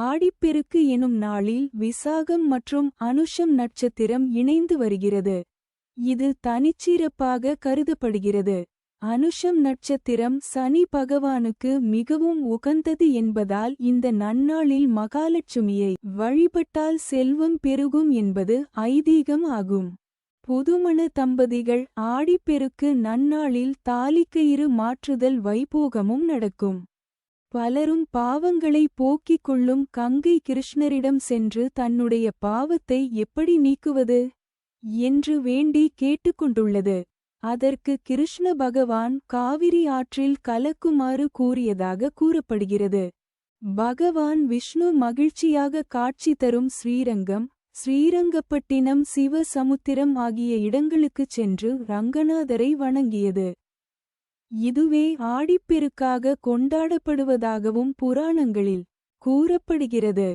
ஆடிப்பெருக்கு எனும் நாளில் விசாகம் மற்றும் அனுஷம் நட்சத்திரம் இணைந்து வருகிறது. இது தனிச்சிறப்பாக கருதப்படுகிறது. அனுஷம் நட்சத்திரம் சனி பகவானுக்கு மிகவும் உகந்தது என்பதால் இந்த நன்னாளில் மகாலட்சுமியை வழிபட்டால் செல்வம் பெருகும் என்பது ஐதீகம் ஆகும். புதுமண தம்பதிகள் ஆடிப்பெருக்கு நன்னாளில் தாலிக்கயிறு மாற்றுதல் வைபோகமும் நடக்கும். பலரும் பாவங்களை போக்கிக் கொள்ளும் கங்கை கிருஷ்ணரிடம் சென்று தன்னுடைய பாவத்தை எப்படி நீக்குவது? என்று வேண்டி கேட்டுக்கொண்டுள்ளது. அதற்கு கிருஷ்ண பகவான் காவிரி ஆற்றில் கலக்குமாறு கூறியதாக கூறப்படுகிறது. பகவான் விஷ்ணு மகிழ்ச்சியாக காட்சி தரும் ஸ்ரீரங்கம் ஸ்ரீரங்கப்பட்டினம் சிவசமுத்திரம் ஆகிய இடங்களுக்குச் சென்று ரங்கநாதரை வணங்கியது. இதுவே ஆடிப்பெருக்காக கொண்டாடப்படுவதாகவும் புராணங்களில் கூறப்படுகிறது.